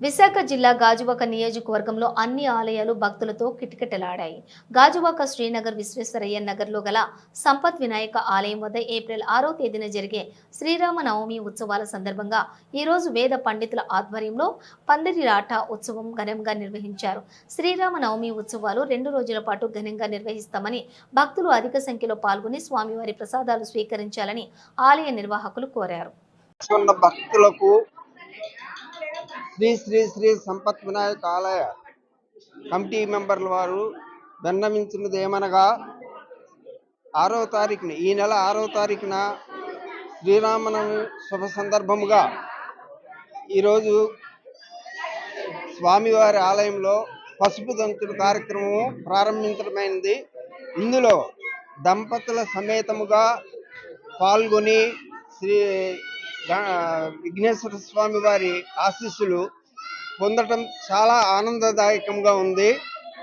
విశాఖ జిల్లా గాజువాక నియోజకవర్గంలో అన్ని ఆలయాలు భక్తులతో కిటకిటలాడాయి. గాజువాక శ్రీనగర్ విశ్వేశ్వరయ్య నగర్లో గల సంపత్ వినాయక ఆలయం వద్ద ఏప్రిల్ ఆరో తేదీన జరిగే శ్రీరామ నవమి ఉత్సవాల సందర్భంగా ఈరోజు వేద పండితుల ఆధ్వర్యంలో పందిరిరాట ఉత్సవం ఘనంగా నిర్వహించారు. శ్రీరామ నవమి ఉత్సవాలు రెండు రోజుల పాటు ఘనంగా నిర్వహిస్తామని భక్తులు అధిక సంఖ్యలో పాల్గొని స్వామివారి ప్రసాదాలు స్వీకరించాలని ఆలయ నిర్వాహకులు కోరారు. భక్తులకు శ్రీ శ్రీ శ్రీ సంపత్ వినాయక ఆలయ కమిటీ మెంబర్ల వారు విన్నవించినది ఏమనగా ఆరో తారీఖున ఈ నెల ఆరో తారీఖున శ్రీరామనవమి శుభ సందర్భముగా ఈరోజు స్వామివారి ఆలయంలో పసుపు దంచుడు కార్యక్రమం ప్రారంభించడమైనది. ఇందులో దంపతుల సమేతముగా పాల్గొని శ్రీ విఘ్నేశ్వర స్వామి వారి ఆశీస్సులు పొందటం చాలా ఆనందదాయకంగా ఉంది.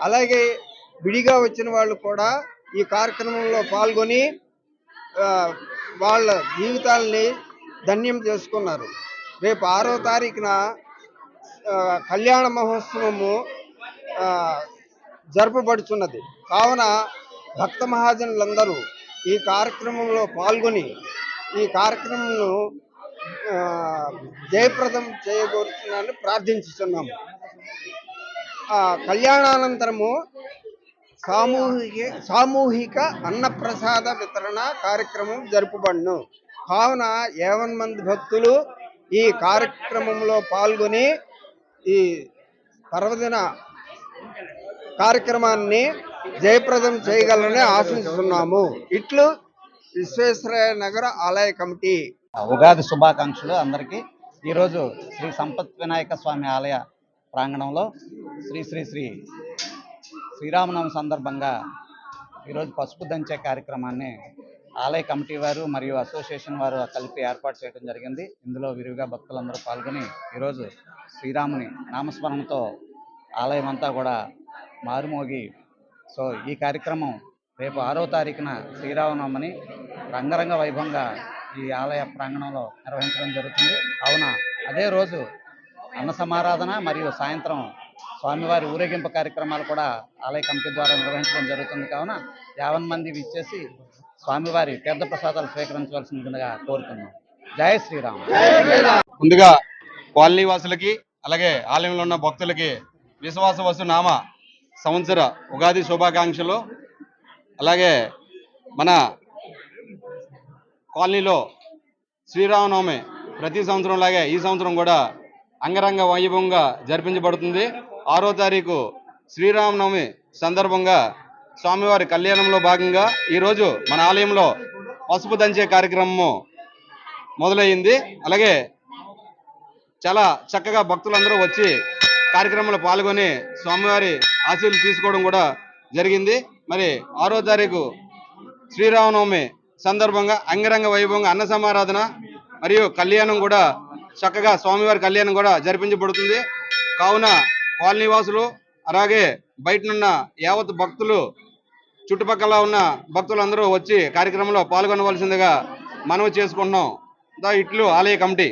అలాగే విడిగా వచ్చిన వాళ్ళు కూడా ఈ కార్యక్రమంలో పాల్గొని వాళ్ళ జీవితాలని ధన్యం చేసుకున్నారు. రేపు ఆరో తారీఖున కళ్యాణ మహోత్సవము జరపబడుచున్నది. కావున భక్త మహాజనులందరూ ఈ కార్యక్రమంలో పాల్గొని ఈ కార్యక్రమంను జయప్రదం చేయబోతున్నానని ప్రార్థించుతున్నాము. కళ్యాణానంతరము సామూహిక సామూహిక అన్నప్రసాద వితరణ కార్యక్రమం జరుపుబడును. కావున ఏవన్ మంది భక్తులు ఈ కార్యక్రమంలో పాల్గొని ఈ పర్వదిన కార్యక్రమాన్ని జయప్రదం చేయగలరని ఆశిస్తున్నాము. ఇట్లు విశ్వేశ్వరయ్య నగర ఆలయ కమిటీ ఉగాది శుభాకాంక్షలు అందరికీ. ఈరోజు శ్రీ సంపత్ వినాయక స్వామి ఆలయ ప్రాంగణంలో శ్రీ శ్రీ శ్రీ శ్రీరామనవమి సందర్భంగా ఈరోజు పసుపు దంచే కార్యక్రమాన్ని ఆలయ కమిటీ వారు మరియు అసోసియేషన్ వారు కలిపి ఏర్పాటు చేయడం జరిగింది. ఇందులో విరివిగా భక్తులందరూ పాల్గొని ఈరోజు శ్రీరాముని నామస్మరణతో ఆలయం అంతా కూడా మారుమోగి. సో ఈ కార్యక్రమం రేపు ఆరో తారీఖున శ్రీరామనవమిని రంగరంగ వైభవంగా ఈ ఆలయ ప్రాంగణంలో నిర్వహించడం జరుగుతుంది. కావున అదే రోజు అన్న సమారాధన మరియు సాయంత్రం స్వామివారి ఊరేగింపు కార్యక్రమాలు కూడా ఆలయ కమిటీ ద్వారా నిర్వహించడం జరుగుతుంది. కావున యావన్ మంది విచ్చేసి స్వామివారి తీర్థ ప్రసాదాలు స్వీకరించవలసిందిగా కోరుతున్నాం. జయ శ్రీరామ్. ముందుగా కాలనీ వాసులకి అలాగే ఆలయంలో ఉన్న భక్తులకి విశ్వాస వసు నామ సంవత్సర ఉగాది శుభాకాంక్షలు అలాగే మన కాలనీలో శ్రీరామనవమి ప్రతి సంవత్సరం లాగే ఈ సంవత్సరం కూడా అంగరంగ వైభవంగా జరిపించబడుతుంది. ఆరో తారీఖు శ్రీరామనవమి సందర్భంగా స్వామివారి కళ్యాణంలో భాగంగా ఈరోజు మన ఆలయంలో పసుపు దంచే కార్యక్రమము మొదలయ్యింది. అలాగే చాలా చక్కగా భక్తులందరూ వచ్చి కార్యక్రమంలో పాల్గొని స్వామివారి ఆశీలు తీసుకోవడం కూడా జరిగింది. మరి ఆరో తారీఖు శ్రీరామనవమి సందర్భంగా అంగరంగ వైభవంగా అన్న సమారాధన మరియు కళ్యాణం కూడా చక్కగా స్వామివారి కళ్యాణం కూడా జరిపించబడుతుంది. కావున కాలనీ వాసులు అలాగే బయటనున్న యావత్ భక్తులు చుట్టుపక్కల ఉన్న భక్తులందరూ వచ్చి కార్యక్రమంలో పాల్గొనవలసిందిగా మనవి చేసుకుంటున్నాం. ద ఇట్లు ఆలయ కమిటీ.